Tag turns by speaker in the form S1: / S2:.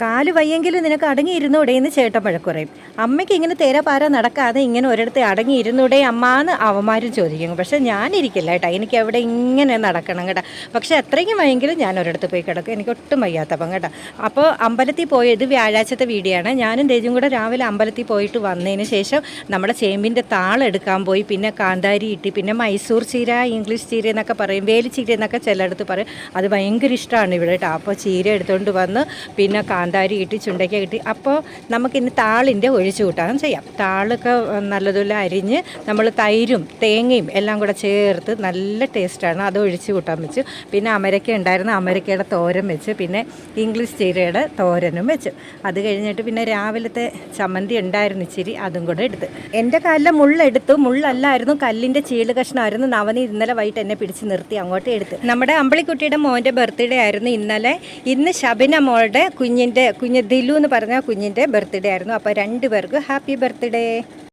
S1: കാൽ വയ്യെങ്കിലും നിനക്ക് അടങ്ങിയിരുന്നൂടെ എന്ന് ചേട്ടൻ പഴക്കുറയും അമ്മയ്ക്ക് ഇങ്ങനെ തേരാപാര നടക്കാതെ ഇങ്ങനെ ഒരിടത്ത് അടങ്ങിയിരുന്നൂടെ അമ്മാന്ന് അവന്മാരും ചോദിക്കും പക്ഷെ ഞാനിരിക്കില്ല കേട്ടോ. എനിക്ക് എവിടെ ഇങ്ങനെ നടക്കണം കേട്ടോ. പക്ഷെ അത്രയ്ക്കും വയ്യെങ്കിലും ഞാൻ ഒരിടത്ത് പോയി കിടക്കും. എനിക്ക് ഒട്ടും വയ്യാത്തപ്പം കേട്ടോ. അപ്പോൾ അമ്പലത്തിൽ പോയത് വ്യാഴാഴ്ചത്തെ വീഡിയോ ആണ് ഞാനും തേജും കൂടെ രാവിലെ അമ്പലത്തിൽ പോയിട്ട് വന്നതിന് ശേഷം നമ്മുടെ ചേമ്പിന്റെ താളെടുക്കാൻ പോയി. പിന്നെ കാന്താരി ഇട്ടി. പിന്നെ മൈസൂർ ചീര ഇംഗ്ലീഷ് ചീര എന്നൊക്കെ പറയും. വേലി ചീര എന്നൊക്കെ ചിലയിടത്ത് പറയും. അത് ഭയങ്കര ഇഷ്ടമാണ് ഇവിടെ കേട്ടോ. അപ്പോൾ ചീര എടുത്തുകൊണ്ട് വന്ന് പിന്നെ കാന്താരി കിട്ടി ചുണ്ടയ്ക്ക കിട്ടി. അപ്പോൾ നമുക്കിന്ന് താളിന്റെ ഒഴിച്ചു കൂട്ടാൻ ചെയ്യാം. താളൊക്കെ നല്ലതുപോലെ അരിഞ്ഞ് നമ്മൾ തൈരും തേങ്ങയും എല്ലാം കൂടെ ചേർത്ത് നല്ല ടേസ്റ്റാണ്. അത് ഒഴിച്ചു കൂട്ടാൻ വെച്ചു. പിന്നെ അമരക്ക ഉണ്ടായിരുന്ന അമരക്കയുടെ തോരൻ വെച്ച്. പിന്നെ ഇംഗ്ലീഷ് ചീരയുടെ തോരനും വെച്ചു. അത് കഴിഞ്ഞിട്ട് പിന്നെ രാവിലത്തെ ചമ്മന്തി ഉണ്ടായിരുന്നു ഇച്ചിരി അതും കൂടെ എടുത്ത്. എന്റെ കാലിലെ മുള്ളെടുത്തു. മുള്ളല്ലായിരുന്നു കല്ലിന്റെ ചീൾ കഷ്ണമായിരുന്നു. നവനി ഇന്നലെ വൈകിട്ട് എന്നെ പിടിച്ച് നിർത്തി അങ്ങോട്ട് എടുത്ത്. നമ്മുടെ അമ്പളിക്കുട്ടിയുടെ മോന്റെ ബർത്ത്ഡേ ആയിരുന്നു ഇന്നലെ. ഇന്ന് ശബിന മോളുടെ കുഞ്ഞിന്റെ കുഞ്ഞ് ദിലു എന്ന് പറഞ്ഞ കുഞ്ഞിന്റെ ബർത്ത്ഡേ ആയിരുന്നു. അപ്പോൾ രണ്ട് പേർക്ക് ഹാപ്പി ബർത്ത്ഡേ.